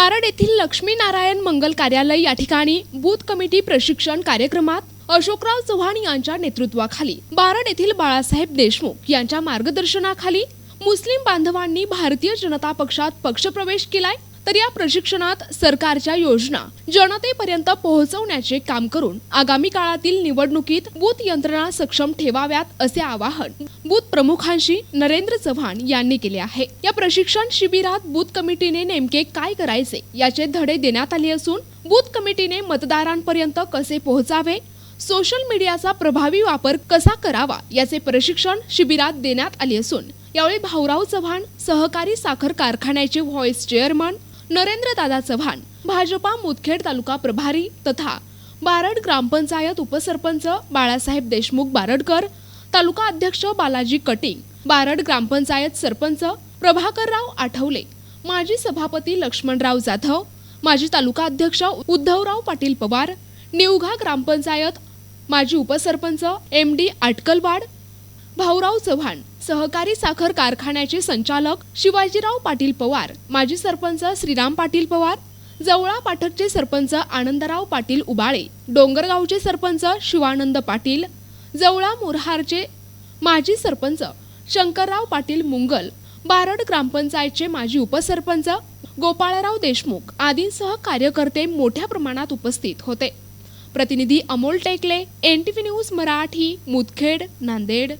बारड येथील लक्ष्मीनारायण मंगल कार्यालय या ठिकाणी बूथ कमिटी प्रशिक्षण कार्यक्रमात अशोकराव चव्हाण यांच्या नेतृत्वाखाली बारड येथील बाळासाहेब देशमुख यांच्या मार्गदर्शनाखाली मुस्लिम बांधवांनी भारतीय जनता पक्षात पक्षप्रवेश केलाय. तर या प्रशिक्षणात सरकारच्या योजना जनतेपर्यंत पोहोचवण्याचे काम करून आगामी काळातील निवडणुकीत बूथ यंत्रणा सक्षम ठेवाव्यात असे आवाहन बूथ प्रमुखांशी नरेंद्र चव्हाण यांनी केले आहे. या प्रशिक्षण शिबिरात बूथ कमिटीने नेमके काय करायचे याचे धडे देण्यात आले असून बूथ कमिटीने मतदारांपर्यंत कसे पोहोचावे सोशल मीडियाचा प्रभावी वापर कसा करावा याचे प्रशिक्षण शिबिरात देण्यात आले असून यावेळी भाऊराव चव्हाण सहकारी साखर कारखान्याचे व्हॉइस चेअरमन नरेंद्र दादा चव्हाण भाजपा मुदखेड तालुका प्रभारी तथा बारड ग्रामपंचायत उपसरपंच बाळासाहेब देशमुख बारडकर तालुका अध्यक्ष बालाजी कटिंग बारड ग्रामपंचायत सरपंच प्रभाकरराव आठवले माजी सभापती लक्ष्मणराव जाधव माजी तालुका अध्यक्ष उद्धवराव पाटील पवार निवघा ग्रामपंचायत माजी उपसरपंच एम डी आटकलवाड भाऊराव चव्हाण सहकारी साखर कारखान्याचे संचालक शिवाजीराव पाटील पवार माजी सरपंच श्रीराम पाटील पवार जवळा पाठकचे सरपंच आनंदराव पाटील उबाळे डोंगरगावचे सरपंच शिवानंद पाटील जवळा मोरहारचे माजी सरपंच शंकरराव पाटील मुंगल बारड ग्रामपंचायतचे माजी उपसरपंच गोपाळराव देशमुख आदींसह कार्यकर्ते मोठ्या प्रमाणात उपस्थित होते. प्रतिनिधी Amol Tekale N T V news Marathi Mudkhed Nanded.